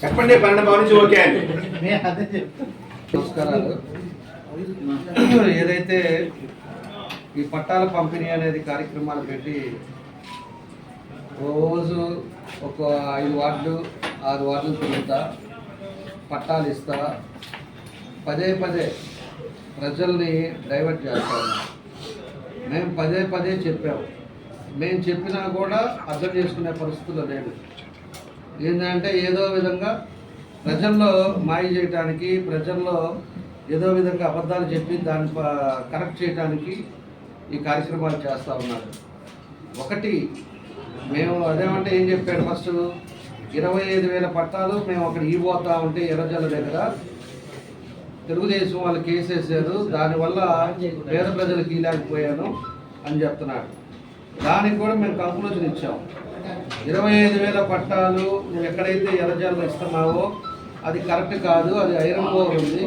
చెప్పండి పన్నెండు నుంచి ఓకే నమస్కారాలు. ఏదైతే ఈ పట్టాల పంపిణీ అనేది కార్యక్రమాలు పెట్టి రోజు ఒక ఐదు వార్డులు ఆరు వార్డులు తిరుగుతా పట్టాలు ఇస్తా పదే పదే ప్రజల్ని డైవర్ట్ చేస్తా మేము పదే పదే చెప్పాము. మేము చెప్పినా కూడా అర్థం చేసుకునే పరిస్థితుల్లో లేదు. ఏంటంటే ఏదో విధంగా ప్రజల్లో మాయ చేయడానికి ప్రజల్లో ఏదో విధంగా అబద్ధాలు చెప్పి దాన్ని కరెక్ట్ చేయడానికి ఈ కార్యక్రమాలు చేస్తూ ఉన్నారు. ఒకటి మేము అదేమంటే ఏం చెప్పాడు ఫస్ట్? ఇరవై ఐదు వేల పట్టాలు మేము అక్కడ ఈ ఉంటే ఎర్రజల్ల దగ్గర తెలుగుదేశం వాళ్ళు కేసు వేసారు దానివల్ల పేద ప్రజలకు ఇలాగిపోయాను అని చెప్తున్నాడు. దానికి కూడా మేము కంక్లూజన్ ఇచ్చాం. ఇరవై ఐదు వేల పట్టాలు నువ్వు ఎక్కడైతే ఎర్రజల్లు ఇస్తున్నావో అది కరెక్ట్ కాదు అది ఐరన్ బోర్ ఉంది.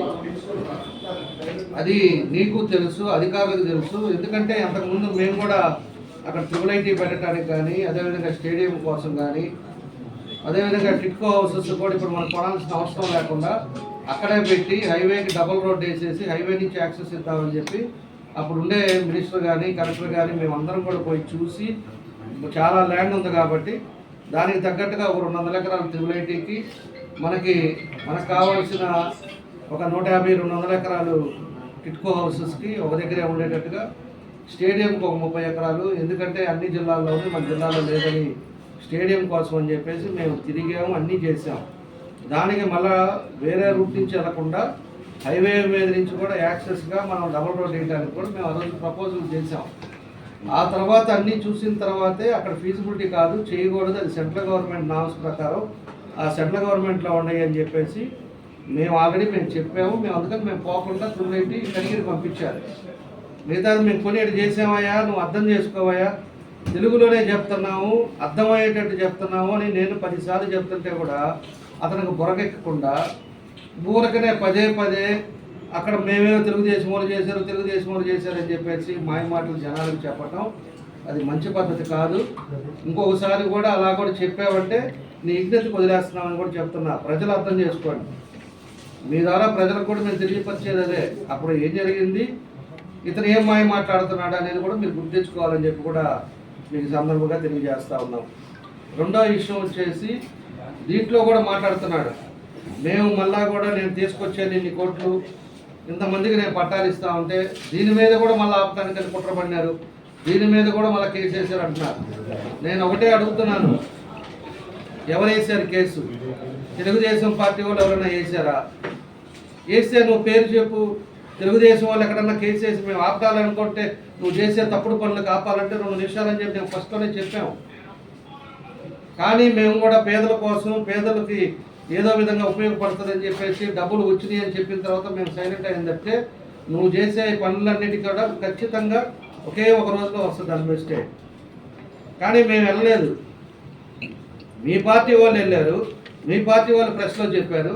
అది నీకు తెలుసు అధికారులకు తెలుసు. ఎందుకంటే అంతకుముందు మేము కూడా అక్కడ ట్రిపుల్ ఐటీ పెట్టడానికి కానీ అదేవిధంగా స్టేడియం కోసం కానీ అదేవిధంగా టిట్కో హౌసెస్ కూడా ఇప్పుడు మనం కొనాల్సిన అవసరం లేకుండా అక్కడే పెట్టి హైవేకి డబుల్ రోడ్ వేసేసి హైవే నుంచి యాక్సెస్ ఇద్దామని చెప్పి అప్పుడు ఉండే మినిస్టర్ కానీ కలెక్టర్ కానీ మేమందరం కూడా పోయి చూసి చాలా ల్యాండ్ ఉంది కాబట్టి దానికి తగ్గట్టుగా ఒక రెండు వందల ఎకరాల త్రిబుల్ ఐటీకి మనకి మనకు కావాల్సిన ఒక నూట యాభై రెండు వందల ఎకరాలు టిట్కో హౌసెస్కి ఒక దగ్గరే ఉండేటట్టుగా స్టేడియంకి ఒక ముప్పై ఎకరాలు. ఎందుకంటే అన్ని జిల్లాల్లో మన జిల్లాలో లేదని స్టేడియం కోసం అని చెప్పేసి మేము తిరిగాము అన్నీ చేసాం దానికి మళ్ళా వేరే రూట్ నుంచి వెళ్ళకుండా హైవే మీద నుంచి కూడా యాక్సెస్గా మనం డబుల్ రోడ్ వేయడానికి కూడా మేము ఆ రోజు ప్రపోజల్ చేసాం ఆ తర్వాత అన్నీ చూసిన తర్వాతే అక్కడ ఫీజిబిలిటీ కాదు చేయకూడదు అది సెంట్రల్ గవర్నమెంట్ నామ్స్ ప్రకారం ఆ సెంట్రల్ గవర్నమెంట్లో ఉన్నాయి అని చెప్పేసి మేము ఆల్రెడీ మేము చెప్పాము. మేము అందుకని మేము పోకుండా తుమ్మెట్టి కడిగిరి పంపించారు. మిగతా మేము కొనేటి చేసామయ్యా నువ్వు అర్థం చేసుకోవయ్యా. తెలుగులోనే చెప్తున్నాము అర్థమయ్యేటట్టు చెప్తున్నాము అని నేను పదిసార్లు చెప్తుంటే కూడా అతనికి బురకెక్కకుండా ఊరకనే పదే పదే అక్కడ మేమేమో తెలుగుదేశం వాళ్ళు చేశారు తెలుగుదేశం వాళ్ళు చేశారని చెప్పేసి మాయ మాటలు జనాలకు చెప్పటం అది మంచి పద్ధతి కాదు. ఇంకొకసారి కూడా అలా కూడా చెప్పావంటే నీ ఇగ్నతికి వదిలేస్తున్నామని కూడా చెప్తున్నా. ప్రజలు అర్థం చేసుకోండి. మీ ద్వారా ప్రజలకు కూడా మేము తెలియపరిచేది అదే. అప్పుడు ఏం జరిగింది? ఇతను ఏం మాయ మాట్లాడుతున్నాడు అనేది కూడా మీరు గుర్తించుకోవాలని చెప్పి కూడా మీకు సందర్భంగా తెలియజేస్తా ఉన్నాం. రెండో విషయం వచ్చేసి దీంట్లో కూడా మాట్లాడుతున్నాడు. మేము మళ్ళా కూడా నేను తీసుకొచ్చాను ఇన్ని కోట్లు. ఇంతమందికి నేను పట్టాలు ఇస్తా ఉంటే దీని మీద కూడా మళ్ళీ ఆపడానికి అని కుట్రపడినారు? దీని మీద కూడా మళ్ళీ కేసు వేశారు అంటున్నారు. నేను ఒకటే అడుగుతున్నాను. ఎవరు వేశారు కేసు? తెలుగుదేశం పార్టీ వాళ్ళు ఎవరైనా వేసారా వేస్తే నువ్వు పేరు చెప్పు. తెలుగుదేశం వాళ్ళు ఎక్కడన్నా కేసు వేసి మేము ఆపాలనుకుంటే నువ్వు చేసే తప్పుడు పనులకు ఆపాలంటే రెండు నిమిషాలని చెప్పి మేము ఫస్ట్లోనే చెప్పాము కానీ మేము కూడా పేదల కోసం పేదలకి ఏదో విధంగా ఉపయోగపడుతుందని చెప్పేసి డబ్బులు వచ్చినాయి అని చెప్పిన తర్వాత మేము సైలెంట్ అయిందంటే నువ్వు చేసే పనులన్నిటికీ కూడా ఖచ్చితంగా ఒకే ఒక రోజులో వస్తుంది దాని కానీ మేము వెళ్ళలేదు. మీ పార్టీ వాళ్ళు వెళ్ళారు. మీ పార్టీ వాళ్ళు ప్రెస్లో చెప్పారు.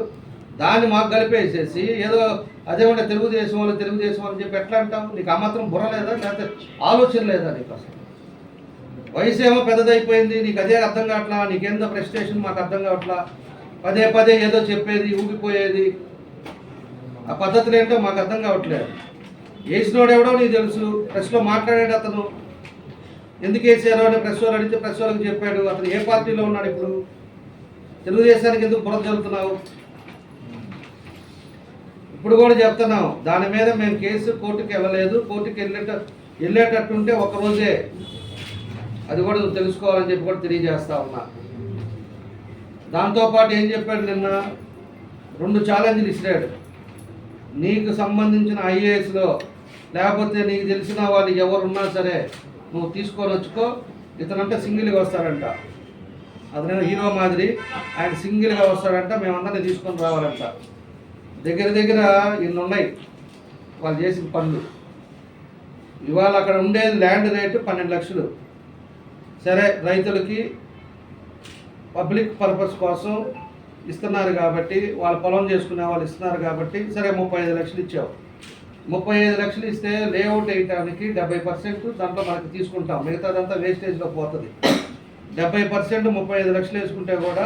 దాన్ని మాకు కలిపేసేసి ఏదో అదేమంటే తెలుగుదేశం వాళ్ళు తెలుగుదేశం వాళ్ళు చెప్పి ఎట్లా అంటావు? నీకు ఆ మాత్రం బుర్ర లేదా? లేకపోతే ఆలోచన లేదా నీకు అసలు? వయసు ఏమో పెద్దదైపోయింది నీకు అదే అర్థం కావట్లా నీకేందో ప్రెస్టేషన్ మాకు అర్థం కావట్లా? పదే పదే ఏదో చెప్పేది ఊగిపోయేది. ఆ పద్ధతులు ఏంటో మాకు అర్థం కావట్లేదు. వేసినోడు ఎవడో నీకు తెలుసు ప్రెస్లో మాట్లాడాడు అతను. ఎందుకు వేసారో అని ప్రెస్ వాళ్ళు అడిగితే ప్రెస్ వాళ్ళకి చెప్పాడు అతను ఏ పార్టీలో ఉన్నాడు ఇప్పుడు? తెలుగుదేశానికి ఎందుకు బురద చల్లుతున్నావు ఇప్పుడు కూడా చెప్తున్నాం దాని మీద మేము కేసు కోర్టుకి వెళ్ళలేదు కోర్టుకి వెళ్ళేట వెళ్ళేటట్టుంటే ఒకరోజే అది కూడా నువ్వు తెలుసుకోవాలని చెప్పి కూడా తెలియజేస్తా ఉన్నా. దాంతోపాటు ఏం చెప్పాడు నిన్న? రెండు ఛాలెంజ్లు ఇచ్చాడు. నీకు సంబంధించిన ఐఏఎస్లో లేకపోతే నీకు తెలిసిన వాళ్ళు ఎవరున్నా సరే నువ్వు తీసుకొని వచ్చుకో. ఇతనంటే సింగిల్గా వస్తాడంట. అతను హీరో మాదిరి ఆయన సింగిల్గా వస్తాడంట మేమందరినీ తీసుకొని రావాలంట. దగ్గర దగ్గర ఇన్ని ఉన్నాయి వాళ్ళు చేసిన పనులు. ఇవాళ అక్కడ ఉండేది ల్యాండ్ రేటు పన్నెండు లక్షలు. సరే రైతులకి పబ్లిక్ పర్పస్ కోసం ఇస్తున్నారు కాబట్టి వాళ్ళ పొలం చేసుకునే వాళ్ళు ఇస్తున్నారు కాబట్టి సరే ముప్పై ఐదు లక్షలు ఇచ్చావు. ముప్పై ఐదు లక్షలు ఇస్తే లేఅవుట్ వేయటానికి డెబ్బై పర్సెంట్ దాంట్లో మనకి తీసుకుంటాం. మిగతాదంతా వేస్టేజ్లో పోతుంది. డెబ్బై పర్సెంట్ ముప్పై ఐదు లక్షలు వేసుకుంటే కూడా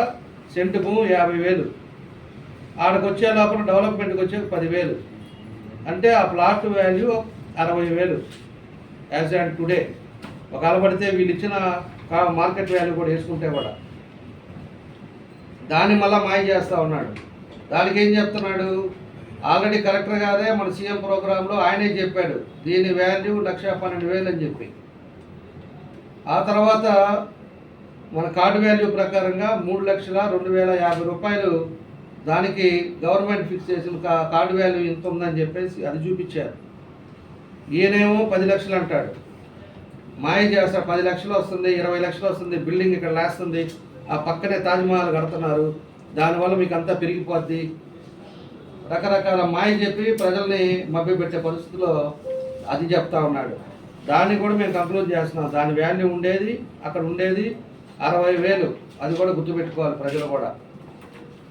సెంటుకు యాభై వేలు. ఆడకు వచ్చే లోపల డెవలప్మెంట్కి వచ్చే పదివేలు. అంటే ఆ ప్లాట్ వాల్యూ అరవై వేలు. As on today. ఒకవేళ పడితే వీళ్ళు ఇచ్చిన కా- మార్కెట్ వాల్యూ కూడా వేసుకుంటే కూడా. దాన్ని మళ్ళీ మాయ చేస్తూ ఉన్నాడు. దానికి ఏం చెప్తున్నాడు? ఆల్రెడీ కలెక్టర్ గారే మన సీఎం ప్రోగ్రాంలో ఆయనే చెప్పాడు. దీని వాల్యూ లక్ష పన్నెండు వేలు అని చెప్పి. ఆ తర్వాత మన కార్డు వాల్యూ ప్రకారంగా మూడు లక్షల రెండు వేల యాభై రూపాయలు దానికి గవర్నమెంట్ ఫిక్స్ చేసిన కార్డు వాల్యూ ఇంత ఉందని చెప్పేసి అది చూపించారు. ఈయనేమో పది లక్షలు అంటాడు. మాయ చేస్తాడు పది లక్షలు వస్తుంది ఇరవై లక్షలు వస్తుంది బిల్డింగ్ ఇక్కడ లేస్తుంది ఆ పక్కనే తాజ్మహల్ కడుతున్నారు దానివల్ల మీకు అంతా పెరిగిపోద్ది. రకరకాల మాయ చెప్పి ప్రజల్ని మభ్యపెట్టే పరిస్థితిలో అది చెప్తా ఉన్నాడు. దాన్ని కూడా మేము కంక్లూడ్ చేస్తున్నాం. దాని వాల్యూ ఉండేది అక్కడ ఉండేది అరవై వేలు. అది కూడా గుర్తుపెట్టుకోవాలి ప్రజలు కూడా.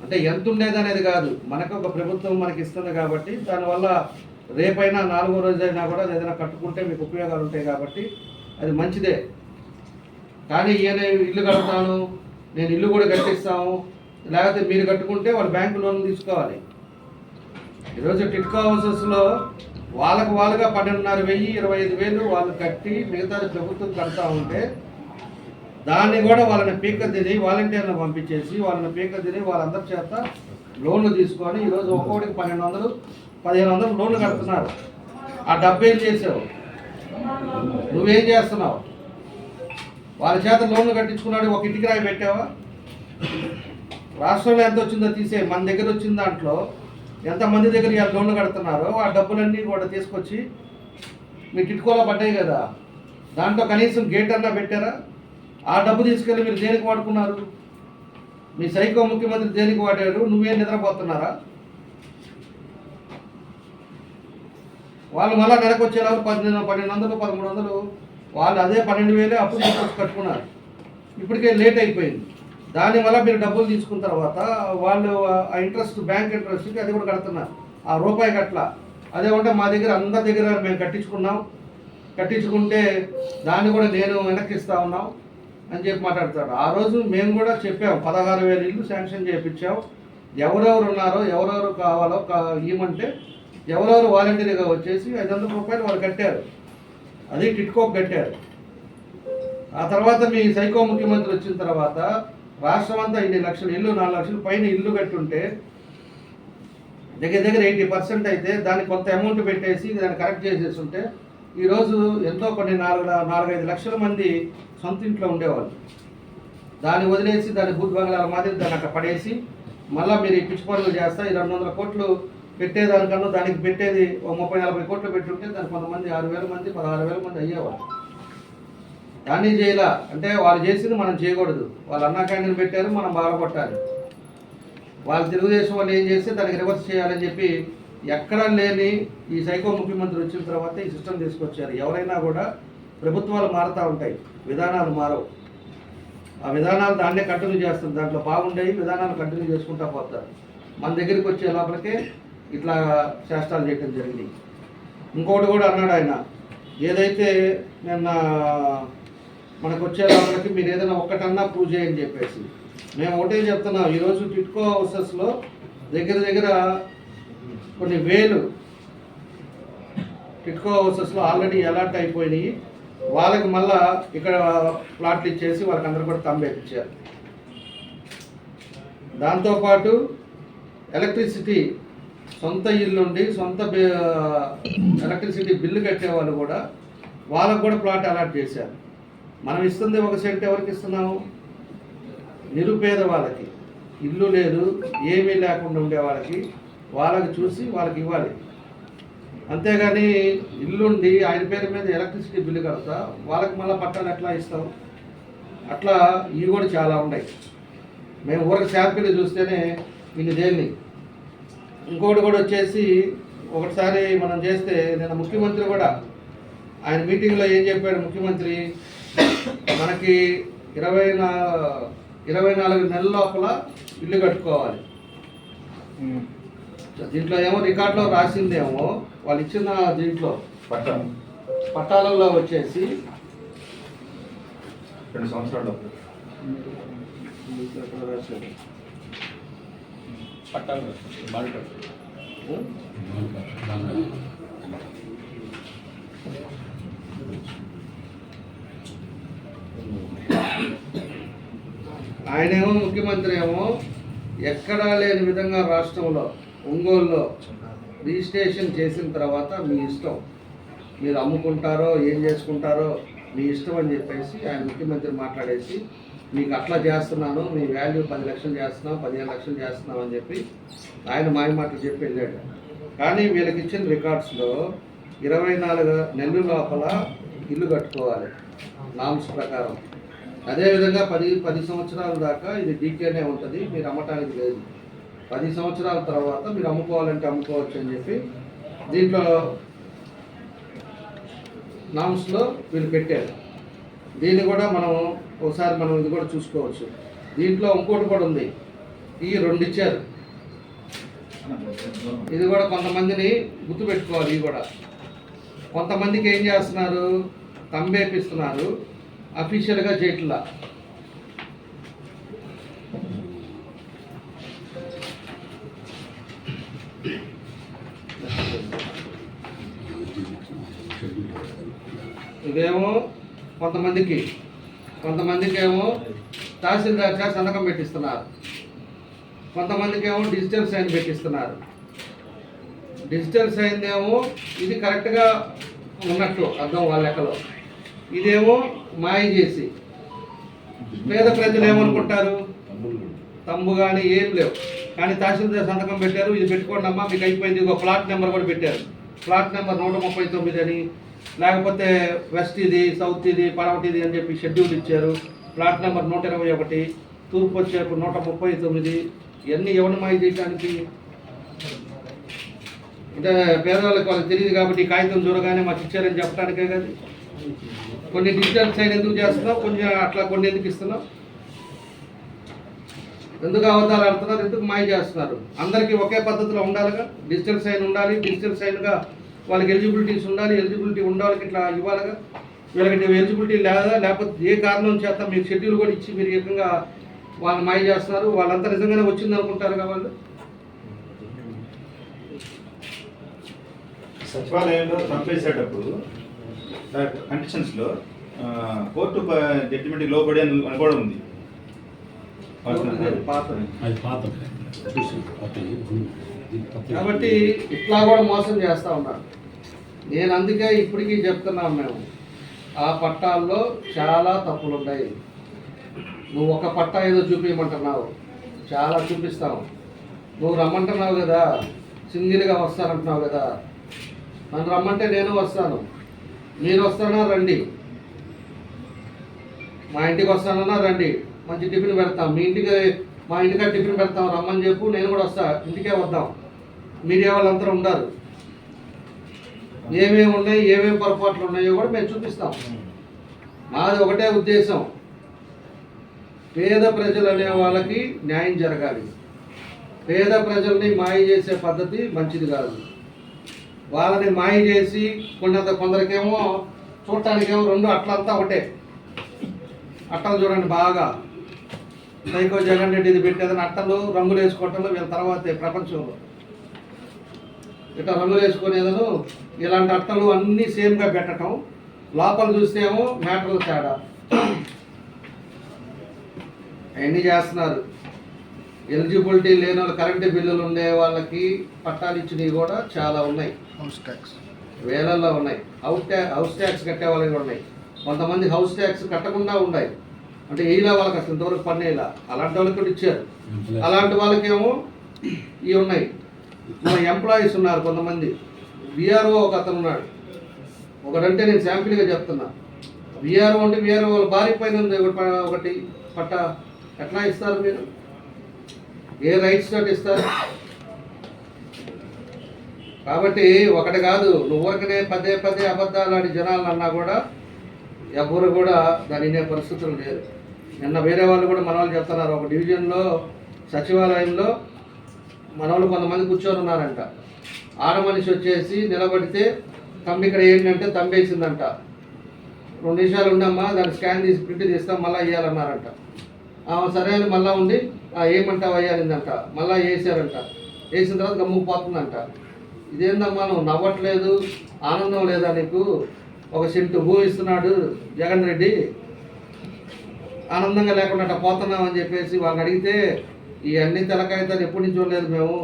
అంటే ఎంత ఉండేది అనేది కాదు. మనకు ఒక ప్రభుత్వం మనకి ఇస్తుంది కాబట్టి దానివల్ల రేపైనా నాలుగో రోజైనా కూడా ఏదైనా కట్టుకుంటే మీకు ఉపయోగాలు ఉంటాయి కాబట్టి అది మంచిదే. కానీ ఈయన ఇల్లు కడతాను నేను ఇల్లు కూడా కట్టిస్తాము లేకపోతే మీరు కట్టుకుంటే వాళ్ళు బ్యాంకు లోన్ తీసుకోవాలి. ఈరోజు టిట్కో హౌసెస్లో వాళ్ళకు వాళ్ళుగా పన్నెండున్నర వెయ్యి ఇరవై ఐదు వేలు వాళ్ళు కట్టి మిగతాది ప్రభుత్వం కడతా ఉంటే దాన్ని కూడా వాళ్ళని పీక తిని వాలంటీర్లను పంపించేసి వాళ్ళని పీక తిని వాళ్ళందరి చేత లోన్లు తీసుకొని ఈరోజు ఒక్కొక్కడికి పన్నెండు వందలు పదిహేను వందలు లోన్లు కడుతున్నారు. ఆ డబ్బు ఏం చేసావు? నువ్వేం చేస్తున్నావు? వాళ్ళ చేత లోన్లు కట్టించుకున్నాడు ఒక ఇంటికి రాయి పెట్టావా? రాష్ట్రంలో ఎంత వచ్చిందో తీసే మన దగ్గర వచ్చిన దాంట్లో ఎంతమంది దగ్గర ఇవాళ లోన్లు కడుతున్నారో ఆ డబ్బులన్నీ కూడా తీసుకొచ్చి మీరు టిట్కోలో పడ్డాయి కదా. దాంట్లో కనీసం గేట్ అన్నా పెట్టారా? ఆ డబ్బు తీసుకెళ్ళి మీరు దేనికి వాడుకున్నారు? మీ సైకో ముఖ్యమంత్రి దేనికి వాడారు నువ్వేం నిద్రపోతున్నారా? వాళ్ళు మళ్ళీ నెలకు వచ్చేలాగా పన్నెండు పన్నెండు వందలు పదమూడు వందలు వాళ్ళు అదే పన్నెండు వేలే అప్పు తీసుకొచ్చి కట్టుకున్నారు. ఇప్పటికే లేట్ అయిపోయింది. దాని వల్ల మీరు డబ్బులు తీసుకున్న తర్వాత వాళ్ళు ఆ ఇంట్రెస్ట్ బ్యాంక్ ఇంట్రెస్ట్కి అది కూడా కడుతున్నారు. ఆ రూపాయి కట్ల. అదే ఉంటే మా దగ్గర అందరి దగ్గర మేము కట్టించుకున్నాం. కట్టించుకుంటే దాన్ని కూడా నేను వెనక్కిస్తా ఉన్నాం అని చెప్పి మాట్లాడతాడు ఆ రోజు మేము కూడా చెప్పాము పదహారు వేలు ఇల్లు శాంక్షన్ చేయించాం. ఎవరెవరు ఉన్నారో ఎవరెవరు కావాలో కా ఇవ్వమంటే ఎవరెవరు వాలంటీర్గా వచ్చేసి ఐదు వందల రూపాయలు వాళ్ళు కట్టారు. అది టిట్కోక్ కట్టారు. ఆ తర్వాత మీ సైకో ముఖ్యమంత్రి వచ్చిన తర్వాత రాష్ట్రం అంతా ఇన్ని లక్షలు ఇల్లు నాలుగు లక్షలు పైన ఇల్లు కట్టుంటే దగ్గర దగ్గర ఎయిటీ పర్సెంట్ అయితే దానికి కొంత అమౌంట్ పెట్టేసి దాన్ని కరెక్ట్ చేసేసి ఉంటే ఈరోజు ఎంతో కొన్ని నాలుగు నాలుగైదు లక్షల మంది సొంత ఇంట్లో ఉండేవాళ్ళు. దాన్ని వదిలేసి దాన్ని భూత్ బంగ్లాల మాదిరి దాన్ని అక్కడ పడేసి మళ్ళీ మీరు ఈ పిచ్చి పనులు చేస్తా ఈ రెండు వందల కోట్లు పెట్టేదానికన్నా దానికి పెట్టేది ఒక ముప్పై నలభై కోట్లు పెట్టుంటే దానికి కొంతమంది ఆరు వేల మంది పదహారు వేల మంది అయ్యేవాళ్ళు. దాన్ని చేయాల. అంటే వాళ్ళు చేసింది మనం చేయకూడదు. వాళ్ళు అన్నా క్యాంటీన్ పెట్టారు మనం బాధపట్టాలి. వాళ్ళు తెలుగుదేశం వాళ్ళు ఏం చేస్తే దానికి రివర్స్ చేయాలని చెప్పి ఎక్కడా లేని ఈ సైకో ముఖ్యమంత్రి వచ్చిన తర్వాత ఈ సిస్టమ్ తీసుకొచ్చారు. ఎవరైనా కూడా ప్రభుత్వాలు మారుతూ ఉంటాయి. విధానాలు మారవు. ఆ విధానాలు దాన్నే కంటిన్యూ చేస్తుంది దాంట్లో బాగుండేవి విధానాలు కంటిన్యూ చేసుకుంటా పోతారు. మన దగ్గరికి వచ్చే లోపలికే ఇట్లా శాస్త్రాలు చేయటం జరిగింది. ఇంకోటి కూడా అన్నాడు ఆయన ఏదైతే నిన్న మనకు వచ్చే మీరు ఏదైనా ఒక్కటన్నా ప్రూవ్ చేయని చెప్పేసి. మేము ఒకటే చెప్తున్నాం ఈరోజు టిట్కో హౌసెస్లో దగ్గర దగ్గర కొన్ని వేలు టిట్కో హౌసెస్లో ఆల్రెడీ అలర్ట్ అయిపోయినాయి. వాళ్ళకి మళ్ళా ఇక్కడ ప్లాట్లు ఇచ్చేసి వాళ్ళకి అందరూ కూడా తంబేపించారు దాంతోపాటు ఎలక్ట్రిసిటీ సొంత ఇల్లుండి సొంత ఎలక్ట్రిసిటీ బిల్లు కట్టేవాళ్ళు కూడా వాళ్ళకు కూడా ప్లాట్ అలాట్ చేశారు. మనం ఇస్తుంది ఒక సెంట్ ఎవరికి ఇస్తున్నాము? నిరుపేద వాళ్ళకి. ఇల్లు లేదు ఏమీ లేకుండా ఉండే వాళ్ళకి వాళ్ళకి చూసి వాళ్ళకి ఇవ్వాలి. అంతేగాని ఇల్లుండి ఆయన పేరు మీద ఎలక్ట్రిసిటీ బిల్లు కడతా వాళ్ళకి మళ్ళీ పట్టాలు ఎట్లా ఇస్తాం? అట్లా ఇవి కూడా చాలా ఉన్నాయి. మేము ఊరికి శాంపిల్ చూస్తేనే ఇన్ని దేన్ని ఇంకోటి కూడా వచ్చేసి ఒకటిసారి మనం చేస్తే నేను ముఖ్యమంత్రి కూడా ఆయన మీటింగ్లో ఏం చెప్పాడు ముఖ్యమంత్రి? మనకి ఇరవై నా ఇరవై నాలుగు నెలల లోపల ఇల్లు కట్టుకోవాలి. దీంట్లో ఏమో రికార్డులో రాసిందేమో వాళ్ళు ఇచ్చిన దీంట్లో పట్టం పట్టాలలో వచ్చేసి రెండు సంవత్సరాలు పట్టాలు బాగా ఆయనేమో ముఖ్యమంత్రి ఏమో ఎక్కడా లేని విధంగా రాష్ట్రంలో ఒంగోలులో రిజిస్ట్రేషన్ చేసిన తర్వాత మీ ఇష్టం. మీరు అమ్ముకుంటారో ఏం చేసుకుంటారో మీ ఇష్టం అని చెప్పేసి ఆయన ముఖ్యమంత్రి మాట్లాడేసి మీకు అట్లా చేస్తున్నాను మీ వాల్యూ పది లక్షలు చేస్తున్నాం పదిహేను లక్షలు చేస్తున్నాం అని చెప్పి ఆయన మాయ మాటలు చెప్పి వెళ్ళాడు. కానీ వీళ్ళకి ఇచ్చిన రికార్డ్స్లో ఇరవై నాలుగు నెలల లోపల ఇల్లు కట్టుకోవాలి నామ్స్ ప్రకారం. అదేవిధంగా పది పది సంవత్సరాల దాకా ఇది డీకేనే ఉంటుంది మీరు అమ్మటానికి లేదు. పది సంవత్సరాల తర్వాత మీరు అమ్ముకోవాలంటే అమ్ముకోవచ్చు అని చెప్పి దీంట్లో నామ్స్లో వీళ్ళు పెట్టారు. దీన్ని కూడా మనం ఒకసారి మనం ఇది కూడా చూసుకోవచ్చు. దీంట్లో ఇంకోటి కూడా ఉంది. ఈ రెండు ఇచ్చారు. ఇది కూడా కొంతమందిని గుర్తుపెట్టుకోవాలి ఇవి కూడా. కొంతమందికి ఏం చేస్తున్నారు? తంబేపిస్తున్నారు అఫీషియల్గా చేయట్లా. ఇదేమో కొంతమందికి. కొంతమందికి ఏమో తహసీల్దార్ సంతకం పెట్టిస్తున్నారు. కొంతమందికి ఏమో డిజిటల్ సైన్ పెట్టిస్తున్నారు. డిజిటల్ సైన్ ఏమో ఇది కరెక్ట్గా ఉన్నట్లు అర్థం వాళ్ళ లెక్కలో. ఇదేమో మాయ చేసి. పేద ప్రజలు ఏమనుకుంటారు తమ్ము కానీ ఏం లేవు. కానీ తహసీల్దార్ సంతకం పెట్టారు ఇది పెట్టుకోండి అమ్మా మీకు అయిపోయింది ఒక ప్లాట్ నెంబర్ కూడా పెట్టారు. ప్లాట్ నెంబర్ నూట ముప్పై తొమ్మిది అని లేకపోతే వెస్ట్ ఇది సౌత్ ఇది పడమటి ఇది అని చెప్పి షెడ్యూల్ ఇచ్చారు. ప్లాట్ నెంబర్ నూట ఇరవై ఒకటి తూర్పు వచ్చేపు నూట ముప్పై తొమ్మిది ఇవన్నీ ఎవరిని మాయ చేయడానికి అంటే పేదవాళ్ళకి వాళ్ళకి తెలియదు కాబట్టి కాగితం చూడగానే మాకు ఇచ్చారని చెప్పడానికే కాదు. కొన్ని డిజిటల్ సైన్ ఎందుకు చేస్తున్నావు? కొంచెం అట్లా కొన్ని ఎందుకు ఇస్తున్నావు? ఎందుకు అబద్ధాలు ఆడుతున్నారు? ఎందుకు మాయ చేస్తున్నారు? అందరికీ ఒకే పద్ధతిలో ఉండాలిగా? డిజిటల్ సైన్ ఉండాలి డిజిటల్ సైన్గా వాళ్ళకి ఎలిజిబిలిటీస్ ఉండాలి ఎలిజిబిలిటీ ఉండాలి ఇట్లా ఇవ్వాలిగా. వీళ్ళకి ఎలిజిబిలిటీ లేదా? లేకపోతే ఏ కారణం చేత మీకు షెడ్యూల్ కూడా ఇచ్చి మీరు ఏకంగా వాళ్ళు మాయ చేస్తున్నారు? వాళ్ళంతా నిజంగానే వచ్చింది అనుకుంటారు వాళ్ళు? సచివాలయంలో పంపేసేటప్పుడు కండిషన్స్లో ఆ, కోర్టు జడ్జిమెంట్ లోబడి అని అని కూడా ఉంది పాతది. అది పాత చూసి. పాత కాబట్టి ఇట్లా కూడా మోసం చేస్తూ ఉన్నారు. నేను అందుకే ఇప్పటికీ చెప్తున్నాం మేము ఆ పట్టాల్లో చాలా తప్పులు ఉన్నాయి నువ్వు ఒక పట్టా ఏదో చూపించమంటున్నావు చాలా చూపిస్తావు నువ్వు రమ్మంటున్నావు కదా సింగిల్గా వస్తానంటున్నావు కదా నన్ను రమ్మంటే నేను వస్తాను. మీరు వస్తానా రండి. మా ఇంటికి వస్తానన్నా రండి. మంచి టిఫిన్ పెడతాం. మీ ఇంటికి మా ఇంటికి టిఫిన్ పెడతాం రమ్మని చెప్పు నేను కూడా వస్తా ఇంటికే వద్దాం. మీడియా వాళ్ళందరూ ఉండాలి ఏమేమి ఉన్నాయి ఏమేమి పొరపాట్లు ఉన్నాయో కూడా మేము చూపిస్తాం. మాది ఒకటే ఉద్దేశం. పేద ప్రజలు అనే వాళ్ళకి న్యాయం జరగాలి. పేద ప్రజల్ని మాయ చేసే పద్ధతి మంచిది కాదు. వాళ్ళని మాయ చేసి కొంత కొందరికేమో చూడటానికేమో రెండు అట్లంతా ఒకటే. అట్టలు చూడండి బాగా. సైకో జగన్ రెడ్డి ఇది పెట్టేదని అట్టలు రంగులు వేసుకోవటంలో వీళ్ళ తర్వాతే ప్రపంచంలో. ఇట్లా రంగులు వేసుకునేదను ఇలాంటి అట్టలు అన్నీ సేమ్గా పెట్టడం లోపల చూస్తేమో మ్యాటర్లు తేడా. అవన్నీ చేస్తున్నారు. ఎలిజిబిలిటీ లేని వాళ్ళు కరెంటు బిల్లులు ఉండే వాళ్ళకి పట్టాలు ఇచ్చినవి కూడా చాలా ఉన్నాయి. వేలల్లో ఉన్నాయి. హౌస్ ట్యాక్స్ హౌస్ ట్యాక్స్ కట్టే వాళ్ళకి ఉన్నాయి. కొంతమంది హౌస్ ట్యాక్స్ కట్టకుండా ఉన్నాయి అంటే ఏలా వాళ్ళకి అసలు ఇంతవరకు పన్నేలా అలాంటి వాళ్ళకి కూడా ఇచ్చారు. అలాంటి వాళ్ళకేమో ఇవి ఉన్నాయి. మన ఎంప్లాయీస్ ఉన్నారు కొంతమంది. విఆర్ఓ ఒక అతను ఉన్నాడు. ఒకడంటే నేను శాంపిల్గా చెప్తున్నా. విఆర్ఓ అంటే విఆర్ఓ వాళ్ళ భార్య పైన ఉంది. ఒకటి పట్ట ఎట్లా ఇస్తారు మీరు? ఏ రైట్స్ తోటి ఇస్తారు? కాబట్టి ఒకటి కాదు. నువ్వు ఊరికనే పదే పదే అబద్ధాలు ఆడి జనాలు అన్నా కూడా ఎవరు కూడా దాని పరిస్థితులు లేదు నిన్న వేరే వాళ్ళు కూడా మనవాళ్ళు చెప్తున్నారు ఒక డివిజన్లో సచివాలయంలో మనవాళ్ళు కొంతమంది కూర్చొని ఉన్నారంట. ఆడ మనిషి వచ్చేసి నిలబడితే తమ్మి ఇక్కడ ఏంటంటే తమ్మేసిందంట. రెండు నిమిషాలు ఉండమ్మా దాన్ని స్కాన్ తీసి ప్రింట్ తీస్తాం మళ్ళీ వేయాలన్నారంట ఆమె సరే అని మళ్ళీ ఉండి ఏమంటావు అయ్యాలిందంట మళ్ళీ వేసారంట వేసిన తర్వాత గమ్ము పోతుందంట. ఇదేందమ్మా నువ్వు నవ్వట్లేదు ఆనందం లేదా నీకు? ఒక సెంటు భూ ఇస్తున్నాడు జగన్ రెడ్డి. ఆనందంగా లేకుండా అట్లా పోతున్నాం అని చెప్పేసి వాళ్ళని అడిగితే ఈ అన్ని తెలకాయితాలు ఎప్పటి నుంచి చూడలేదు మేము.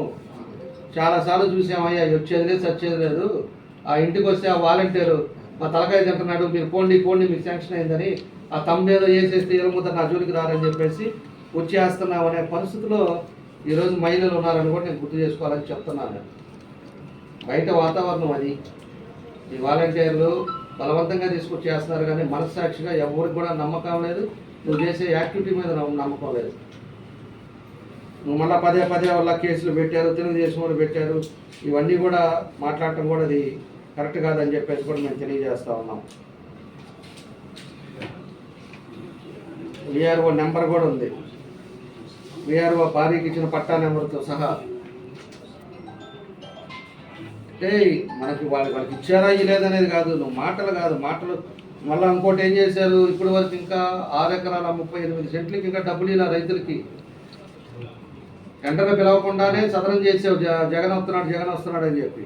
చాలాసార్లు చూసామయ్యా వచ్చేది లేదు చచ్చేది లేదు. ఆ ఇంటికి వస్తే ఆ వాలంటీరు మా తలకాయ తింటున్నాడు మీరు పోండి పోండి మీకు శాంక్షన్ అయిందని ఆ తమ్మేదో వేసేస్తే ఎలుముత నా జోలికి రారని చెప్పేసి వచ్చేస్తున్నాం అనే పరిస్థితిలో ఈరోజు మహిళలు ఉన్నారని కూడా నేను గుర్తు చేసుకోవాలని చెప్తున్నాను. బయట వాతావరణం అది. ఈ వాలంటీర్లు బలవంతంగా తీసుకొచ్చి చేస్తున్నారు కానీ మనస్సాక్షిగా ఎవరికి కూడా నమ్మకం లేదు. నువ్వు చేసే యాక్టివిటీ మీద నమ్మకం లేదు. నువ్వు మళ్ళీ పదే పదే వాళ్ళ కేసులు పెట్టారు తెలుగుదేశం వాళ్ళు పెట్టారు. ఇవన్నీ కూడా మాట్లాడటం కూడా అది కరెక్ట్ కాదని చెప్పేసి కూడా మేము తెలియజేస్తూ ఉన్నాం. విఆర్ఓ నెంబర్ కూడా ఉంది. విఆర్ఓ భార్యకి ఇచ్చిన పట్టా నెంబర్తో సహా అంటే మనకి వాళ్ళు వాళ్ళకి ఇచ్చారా ఇవ్వలేదనేది కాదు నువ్వు మాటలు కాదు మాటలు. మళ్ళీ ఇంకోటి ఏం చేశారు? ఇప్పటి వరకు ఇంకా ఆరు ఎకరాల ముప్పై ఎనిమిది సెంట్లకి ఇంకా డబ్బులు ఇలా రైతులకి. వెంటనే పిలవకుండానే సదనం చేసావు జగన్ వస్తున్నాడు జగన్ వస్తున్నాడు అని చెప్పి.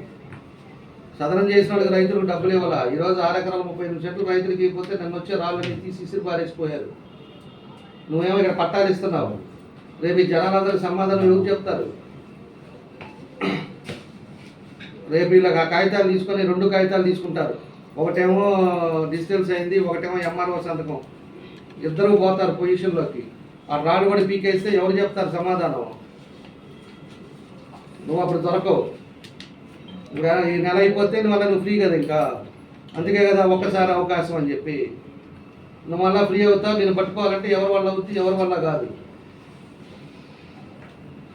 సదనం చేసిన వాళ్ళకి రైతులకు డబ్బులు ఇవ్వాలా? ఈరోజు ఆరు ఎకరాల ముప్పై ఎనిమిది సెంట్లు రైతులకి ఇవ్వకపోతే నన్ను వచ్చే రాళ్ళని తీసి ఇసిరి పారేసిపోయారు. నువ్వేమో ఇక్కడ పట్టాలు ఇస్తున్నావు. రేపు ఈ జనాలందరూ సమాధానం ఎవరు చెప్తారు? రేపు వీళ్ళకి ఆ కాగితాలు తీసుకొని రెండు కాగితాలు తీసుకుంటారు. ఒకటేమో డిజిటల్స్ అయింది ఒకటేమో ఎంఆర్ఓ సంతకం. ఇద్దరు పోతారు పొజిషన్లోకి ఆ రాళ్ళు కూడా పీకేస్తే ఎవరు చెప్తారు సమాధానం? నువ్వు అప్పుడు దొరకవు. ఈ నెల అయిపోతే నువ్వు అలా నువ్వు ఫ్రీ కదా ఇంకా? అందుకే కదా ఒక్కసారి అవకాశం అని చెప్పి. నువ్వు మళ్ళీ ఫ్రీ అవుతావు నేను పట్టుకోవాలంటే ఎవరి వల్ల అవుతుంది ఎవరి వల్ల కాదు.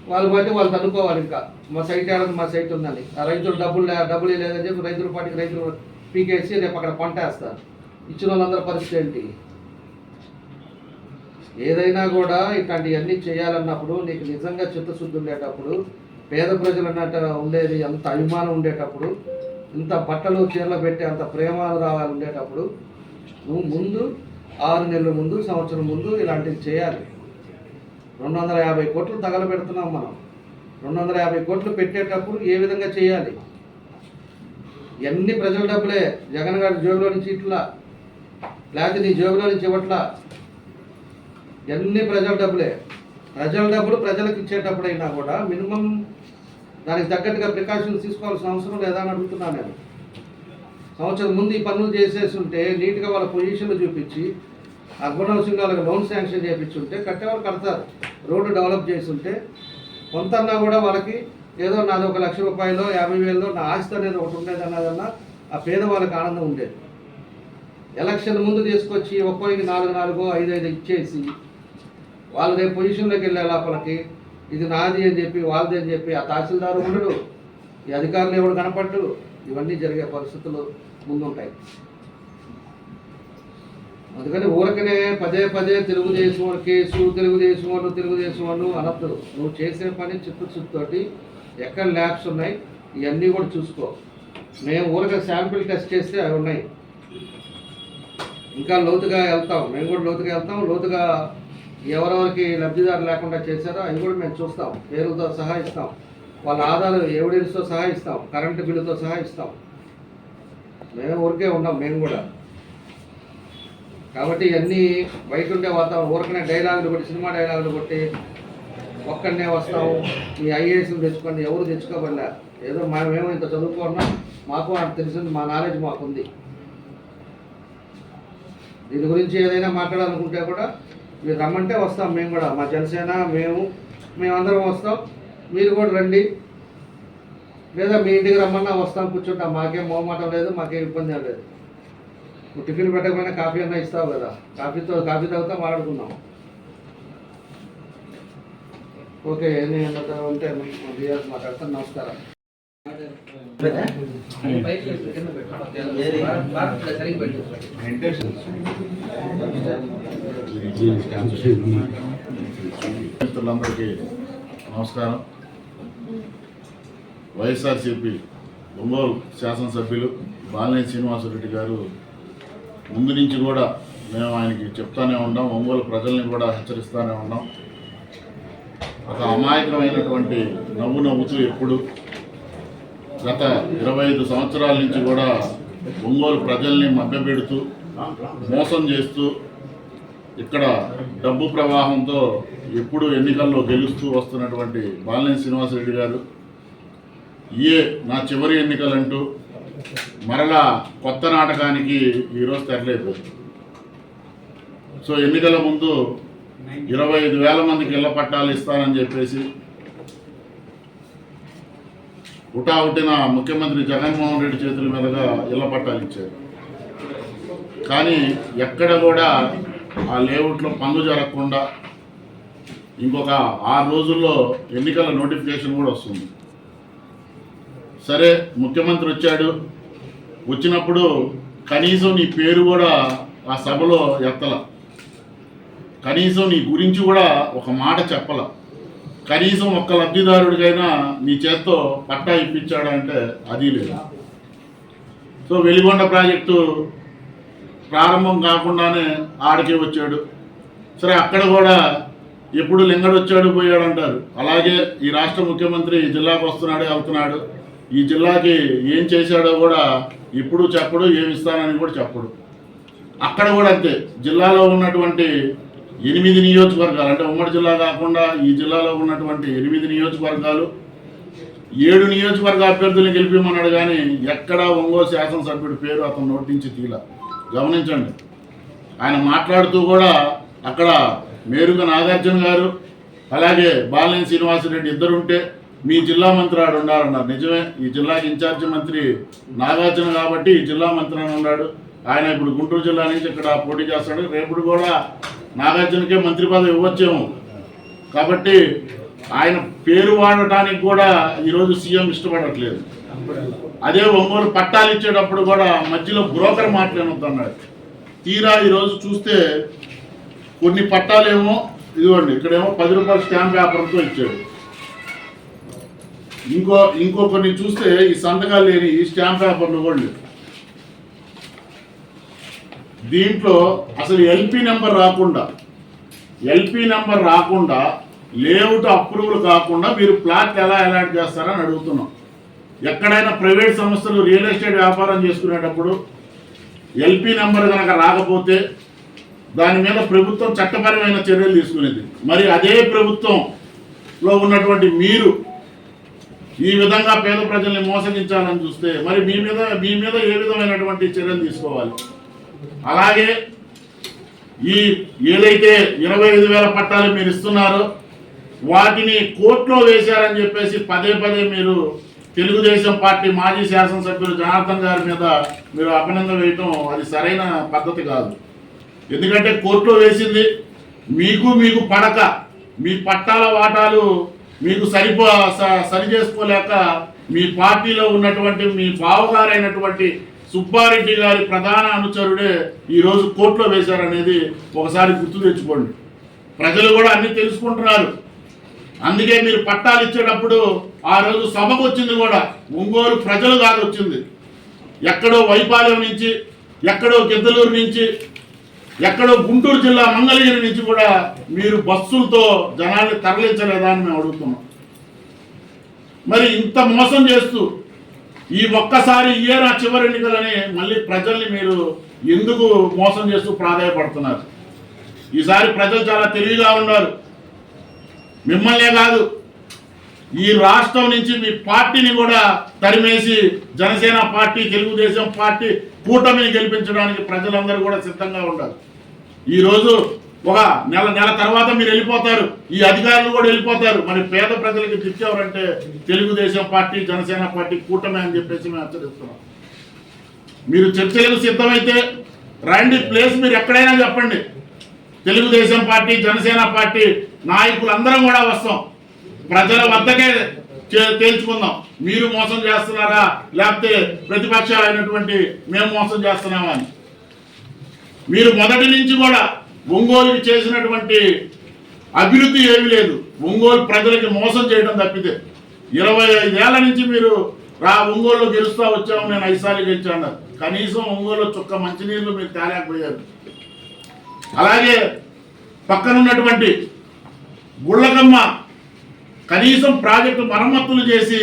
వాళ్ళు పోతే వాళ్ళు తనుకోవాలి ఇంకా. మా సైట్ ఏడాది మా సైట్ ఉందని ఆ రైతులు డబ్బులు డబ్బులు లేదని చెప్పి రైతుల పాటికి రైతులు పీకేసి రేపు అక్కడ పంట వేస్తారు. ఇచ్చిన వాళ్ళందరి పరిస్థితి ఏంటి? ఏదైనా కూడా ఇట్లాంటివన్నీ చేయాలన్నప్పుడు నీకు నిజంగా చిత్తశుద్ధి ఉండేటప్పుడు పేద ప్రజలు అన్నట్టు ఉండేది అంత అభిమానం ఉండేటప్పుడు ఇంత బట్టలు చీరలు పెట్టి అంత ప్రేమాలు రావాలి ఉండేటప్పుడు నువ్వు ముందు ఆరు నెలల ముందు సంవత్సరం ముందు ఇలాంటివి చేయాలి. రెండు వందల యాభై కోట్లు తగలబెడుతున్నాం మనం. రెండు వందల యాభై కోట్లు పెట్టేటప్పుడు ఏ విధంగా చేయాలి? ఎన్ని ప్రజల డబ్బులే? జగన్ గారి జేబులో నుంచి ఇట్లా లేకపోతే నీ జేబులో నుంచి ఇవ్వట్లా? ఎన్ని ప్రజల డబ్బులే? ప్రజల డబ్బులు ప్రజలకు ఇచ్చేటప్పుడైనా కూడా మినిమం దానికి తగ్గట్టుగా ప్రికాషన్స్ తీసుకోవాల్సిన అవసరం లేదా అని అడుగుతున్నాను నేను. సంవత్సరం ముందు ఈ పనులు చేసేసి ఉంటే నీట్గా వాళ్ళ పొజిషన్లు చూపించి అర్బన్ హౌసింగ్ వాళ్ళకి లోన్ శాంక్షన్ చేయించుంటే కట్టేవాళ్ళు కడతారు. రోడ్డు డెవలప్ చేసి ఉంటే కొంతన్నా కూడా వాళ్ళకి ఏదో నాది ఒక లక్ష రూపాయలు యాభై వేలు నా ఆస్తి అనేది ఒకటి ఉండేది అన్నదన్నా ఆ పేదవాళ్ళకి ఆనందం ఉండేది. ఎలక్షన్ ముందు తీసుకొచ్చి ఒక్కొక్కరికి నాలుగు నాలుగు ఐదు ఐదు ఇచ్చేసి వాళ్ళు రేపు పొజిషన్లోకి వెళ్ళే లోపలికి ఇది నాది అని చెప్పి వాళ్ళది అని చెప్పి ఆ తహసీల్దారు ఉండడు. ఈ అధికారులు ఎవడు కనపడ్డు? ఇవన్నీ జరిగే పరిస్థితులు ముందుంటాయి. అందుకని ఊరకనే పదే పదే తెలుగుదేశం వాళ్ళు కేసు తెలుగుదేశం వాళ్ళు తెలుగుదేశం వాళ్ళు అనద్దరు నువ్వు చేసే పని చిత్తశుద్ధితోటి ఎక్కడ ల్యాబ్స్ ఉన్నాయి? ఇవన్నీ కూడా చూసుకో. మేము ఊరక శాంపిల్ టెస్ట్ చేస్తే అవి ఉన్నాయి. ఇంకా లోతుగా వెళ్తాం. మేము కూడా లోతుగా వెళ్తాం. లోతుగా ఎవరెవరికి లబ్ధిదారు లేకుండా చేశారో అవి కూడా మేము చూస్తాం. పేరుతో సహా ఇస్తాం. వాళ్ళ ఆధార్ ఎవిడెన్స్తో సహా ఇస్తాం. కరెంటు బిల్లుతో సహా ఇస్తాం. మేము ఊరికే ఉన్నాం. మేము కూడా. కాబట్టి ఇవన్నీ బయట ఉండే వాతావరణం ఊరికనే డైలాగులు కొట్టి సినిమా డైలాగులు కొట్టి ఒక్కడనే వస్తాము. మీ ఐఏఎస్లు తెచ్చుకోండి ఎవరు తెచ్చుకోబడలే ఏదో మేమేమో ఇంత చదువుకున్నాం మాకు అంత తెలిసింది మా నాలెడ్జ్ మాకుంది. దీని గురించి ఏదైనా మాట్లాడాలనుకుంటే కూడా మీరు రమ్మంటే వస్తాం మేము కూడా. మా జనసేన మేము మేమందరం వస్తాం. మీరు కూడా రండి. లేదా మీ ఇంటికి రమ్మన్నా వస్తాం కూర్చుంటాం. మాకేం మోమాటం లేదు మాకేం ఇబ్బంది లేదు. నువ్వు టిఫిన్ పెట్టకపోయినా కాఫీ అన్నా ఇస్తావు కదా. కాఫీతో కాఫీ తాగుతా మాట్లాడుకుందాం. ఓకే నేను ఉంటే బిఆర్ మాట్లాడతాను నమస్కారం. మిత్రులందరికీ నమస్కారం. వైఎస్ఆర్సీపీ ఒంగోలు శాసనసభ్యులు బాలినేని శ్రీనివాసరెడ్డి గారు ముందు నుంచి కూడా మేము ఆయనకి చెప్తానే ఉన్నాం ఒంగోలు ప్రజల్ని కూడా హెచ్చరిస్తూనే ఉన్నాం. ఒక అమాయకమైనటువంటి నవ్వు నవ్వుతూ ఎప్పుడు గత ఇరవై ఐదు సంవత్సరాల నుంచి కూడా ఒంగోలు ప్రజల్ని మభ్యపెడుతూ మోసం చేస్తూ ఇక్కడ డబ్బు ప్రవాహంతో ఎప్పుడు ఎన్నికల్లో గెలుస్తూ వస్తున్నటువంటి బాలినేని శ్రీనివాసరెడ్డి గారు ఏ నా చివరి ఎన్నికలంటూ మరలా కొత్త నాటకానికి ఈరోజు తెరలేదు సో ఎన్నికల ముందు ఇరవై ఐదు వేల మందికి ఇళ్ళ పట్టాలు ఇస్తానని చెప్పేసి ఉటావుటిన ముఖ్యమంత్రి జగన్మోహన్ రెడ్డి చేతుల మీదుగా ఇళ్ళ పట్టాలు ఇచ్చారు. కానీ ఎక్కడ కూడా ఆ లేఅవుట్లో పనులు జరగకుండా ఇంకొక ఆరు రోజుల్లో ఎన్నికల నోటిఫికేషన్ కూడా వస్తుంది. సరే ముఖ్యమంత్రి వచ్చాడు. వచ్చినప్పుడు కనీసం నీ పేరు కూడా ఆ సభలో ఎత్తల. కనీసం నీ గురించి కూడా ఒక మాట చెప్పల. కనీసం ఒక్క లబ్ధిదారుడికైనా నీ చేత్తో పట్టా ఇప్పించాడంటే అది లేదు. సో వెలిగొండ ప్రాజెక్టు ప్రారంభం కాకుండానే ఆడికే వచ్చాడు. సరే అక్కడ కూడా ఎప్పుడు లింగడు వచ్చాడు పోయాడు అంటారు అలాగే ఈ రాష్ట్ర ముఖ్యమంత్రి జిల్లాకు వస్తున్నాడు వెళ్తున్నాడు ఈ జిల్లాకి ఏం చేశాడో కూడా ఇప్పుడు చెప్పడు ఏమి ఇస్తానని కూడా చెప్పడు. అక్కడ కూడా అంతే. జిల్లాలో ఉన్నటువంటి ఎనిమిది నియోజకవర్గాలు అంటే ఉమ్మడి జిల్లా కాకుండా ఈ జిల్లాలో ఉన్నటువంటి ఎనిమిది నియోజకవర్గాలు ఏడు నియోజకవర్గ అభ్యర్థులను గెలిపిమన్నాడు కానీ ఎక్కడా ఒంగోలు శాసనసభ్యుడి పేరు అతను నోటించి తీల. గమనించండి. ఆయన మాట్లాడుతూ కూడా అక్కడ మేరుగ నాగార్జున గారు అలాగే బాలినేని శ్రీనివాసరెడ్డి ఇద్దరు ఉంటే మీ జిల్లా మంత్రి ఆడు ఉండాలన్నారు నిజమే ఈ జిల్లాకి ఇన్ఛార్జి మంత్రి నాగార్జున కాబట్టి ఈ జిల్లా మంత్రి అని ఉన్నాడు. ఆయన ఇప్పుడు గుంటూరు జిల్లా నుంచి ఇక్కడ పోటీ చేస్తాడు. రేపుడు కూడా నాగార్జునకే మంత్రి పదవి ఇవ్వచ్చేమో. కాబట్టి ఆయన పేరు వాడటానికి కూడా ఈరోజు సీఎం ఇష్టపడట్లేదు. అదే ఒంగోలు పట్టాలు ఇచ్చేటప్పుడు కూడా మధ్యలో బ్రోకర్ మాట్లాడుతున్నాడు తీరా ఈరోజు చూస్తే కొన్ని పట్టాలేమో ఇదిగోండి ఇక్కడేమో పది రూపాయల స్టాంప్ పేపర్తో ఇచ్చాడు. ఇంకో ఇంకో కొన్ని చూస్తే ఈ సంతకాలు లేని ఈ స్టాంప్ పేపర్లు కూడా లేవు. దీంట్లో అసలు ఎల్పి నెంబర్ రాకుండా ఎల్పి నెంబర్ రాకుండా లేఅవుట్ అప్రూవల్ కాకుండా మీరు ప్లాట్ ఎలా అలాట్ చేస్తారని అడుగుతున్నాం. ఎక్కడైనా ప్రైవేట్ సంస్థలు రియల్ ఎస్టేట్ వ్యాపారం చేసుకునేటప్పుడు ఎల్పి నెంబర్ కనుక రాకపోతే దాని మీద ప్రభుత్వం చట్టపరమైన చర్యలు తీసుకునేది. మరి అదే ప్రభుత్వంలో ఉన్నటువంటి మీరు ఈ విధంగా పేద ప్రజల్ని మోసగించాలని చూస్తే మరి మీ మీద మీ మీద ఏ విధమైనటువంటి చర్యలు తీసుకోవాలి? అలాగే ఈ ఏదైతే ఇరవై ఐదు వేల పట్టాలు మీరు ఇస్తున్నారో వాటిని కోర్టులో వేశారని చెప్పేసి పదే పదే మీరు తెలుగుదేశం పార్టీ మాజీ శాసనసభ్యులు జనార్దన్ గారి మీద మీరు అభినందన వేయటం అది సరైన పద్ధతి కాదు. ఎందుకంటే కోర్టులో వేసింది మీకు మీకు పడక మీ పట్టాల వాటాలు మీకు సరిపో స- సరి చేసుకోలేక మీ పార్టీలో ఉన్నటువంటి మీ బావగారైనటువంటి సుబ్బారెడ్డి గారి ప్రధాన అనుచరుడే ఈరోజు కోర్టులో వేశారనేది ఒకసారి గుర్తు తెచ్చుకోండి. ప్రజలు కూడా అన్ని తెలుసుకుంటున్నారు. అందుకే మీరు పట్టాలు ఇచ్చేటప్పుడు ఆ రోజు సభకు వచ్చింది కూడా ఒంగోలు ప్రజలు కాదు వచ్చింది. ఎక్కడో వైపాలెం నుంచి ఎక్కడో గిద్దలూరు నుంచి ఎక్కడో గుంటూరు జిల్లా మంగళగిరి నుంచి కూడా మీరు బస్సులతో జనాన్ని తరలించలేదా అని మేము అడుగుతున్నాం. మరి ఇంత మోసం చేస్తూ ఈ ఒక్కసారి ఇయే నా చివరి ఎన్నికలని మళ్ళీ ప్రజల్ని మీరు ఎందుకు మోసం చేస్తూ ప్రాధాయపడుతున్నారు? ఈసారి ప్రజలు చాలా తెలివిగా ఉన్నారు. మిమ్మల్నే కాదు ఈ రాష్ట్రం నుంచి మీ పార్టీని కూడా తరిమేసి జనసేన పార్టీ తెలుగుదేశం పార్టీ కూటమిని గెలిపించడానికి ప్రజలందరూ కూడా సిద్ధంగా ఉండాలి. ఈరోజు ఒక నెల నెల తర్వాత మీరు వెళ్ళిపోతారు. ఈ అధికారులు కూడా వెళ్ళిపోతారు. మరి పేద ప్రజలకు దిక్కేవారంటే తెలుగుదేశం పార్టీ జనసేన పార్టీ కూటమి అని చెప్పేసి మేము హెచ్చరిస్తున్నాం. మీరు చర్చలకు సిద్ధమైతే రండి ప్లేస్ మీరు ఎక్కడైనా చెప్పండి. తెలుగుదేశం పార్టీ జనసేన పార్టీ నాయకులందరం కూడా వస్తాం. ప్రజల వద్దకే తేల్చుకుందాం. మీరు మోసం చేస్తున్నారా? లేకపోతే ప్రతిపక్షాలు అయినటువంటి మేము మోసం చేస్తున్నామా మీరు మొదటి నుంచి కూడా ఒంగోలుకి చేసినటువంటి అభివృద్ధి ఏమీ లేదు. ఒంగోలు ప్రజలకి మోసం చేయడం తప్పితే ఇరవై ఐదేళ్ళ నుంచి మీరు రా ఒంగోలు గెలుస్తా వచ్చాము నేను ఐదుసార్లు గెలిచాను. కనీసం ఒంగోలు చుక్క మంచినీళ్ళు మీరు తేలేకపోయారు. అలాగే పక్కనున్నటువంటి గుళ్ళకమ్మ కనీసం ప్రాజెక్టు మరమ్మతులు చేసి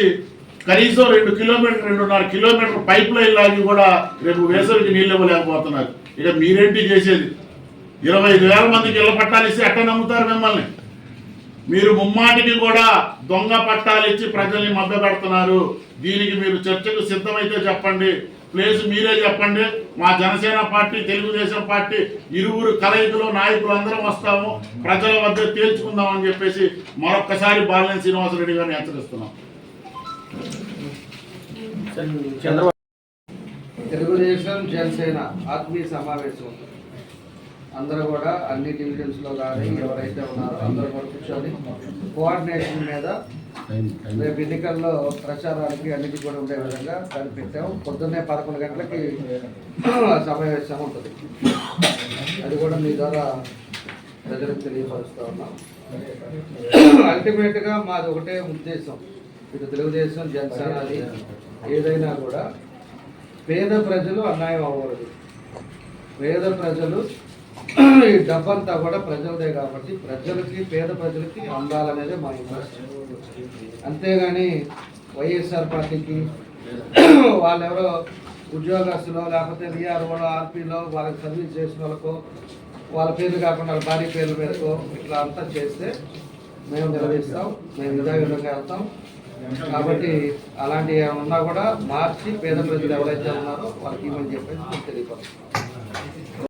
కనీసం రెండు కిలోమీటర్ రెండున్నర కిలోమీటర్ పైప్ లైన్ లాగి కూడా రేపు వేసవికి నీళ్ళు ఇవ్వలేకపోతున్నారు. ఇక మీరేంటి చేసేది? ఇరవై ఐదు వేల మందికి ఇళ్ళ పట్టాలు ఇస్తే ఎట్ట నమ్ముతారు మిమ్మల్ని? మీరు ముమ్మాటికి కూడా దొంగ పట్టాలు ఇచ్చి ప్రజల్ని మభ్య పెడుతున్నారు. దీనికి మీరు చర్చకు సిద్ధమైతే చెప్పండి. ప్లేస్ మీరే చెప్పండి. మా జనసేన పార్టీ తెలుగుదేశం పార్టీ ఇరువురు కలయికలు నాయకులు అందరం వస్తాము. ప్రజల వద్ద తేల్చుకుందాం అని చెప్పేసి మరొక్కసారి బాలినేని శ్రీనివాసరెడ్డి గారిని హెచ్చరిస్తున్నాం. తెలుగుదేశం జనసేన ఆత్మీయ సమావేశం. అందరూ కూడా అన్ని డివిజన్స్లో కానీ ఎవరైతే ఉన్నారో అందరూ కూడా కూర్చొని కోఆర్డినేషన్ మీద రేపు ఎన్నికల్లో ప్రచారానికి అన్నిటి కూడా ఉండే విధంగా దాన్ని పెట్టాము పొద్దున్నే పదకొండు గంటలకి సమావేశం ఉంటుంది. అది కూడా మీ ద్వారా ప్రజలకు తెలియపరుస్తూ ఉన్నాం. అల్టిమేట్గా మాది ఒకటే ఉద్దేశం. ఇటు తెలుగుదేశం జనసేన ఏదైనా కూడా పేద ప్రజలు అన్యాయం అవ్వకూడదు. పేద ప్రజలు ఈ డబ్బంతా కూడా ప్రజలదే కాబట్టి ప్రజలకి పేద ప్రజలకి అందాలనేదే మా ఇంట్రెస్ట్. అంతేగాని వైఎస్ఆర్ పార్టీకి వాళ్ళెవరో ఉద్యోగస్తులో లేకపోతే విఆర్ఓలో ఆర్పీలో వాళ్ళకి సర్వీస్ చేసిన వాళ్ళకో వాళ్ళ పేర్లు కాకుండా వాళ్ళ భార్య పేర్ల మీదకో ఇట్లా అంతా చేస్తే మేము నిర్వహిస్తాం మేము ఇదే విధంగా వెళ్తాం. కాబట్టి అలాంటి ఉన్నా కూడా మార్చి పేద ప్రజలు ఎవరైతే ఉన్నారో వాళ్ళకి ఇవ్వని చెప్పేసి తెలియపరుస్తున్నాం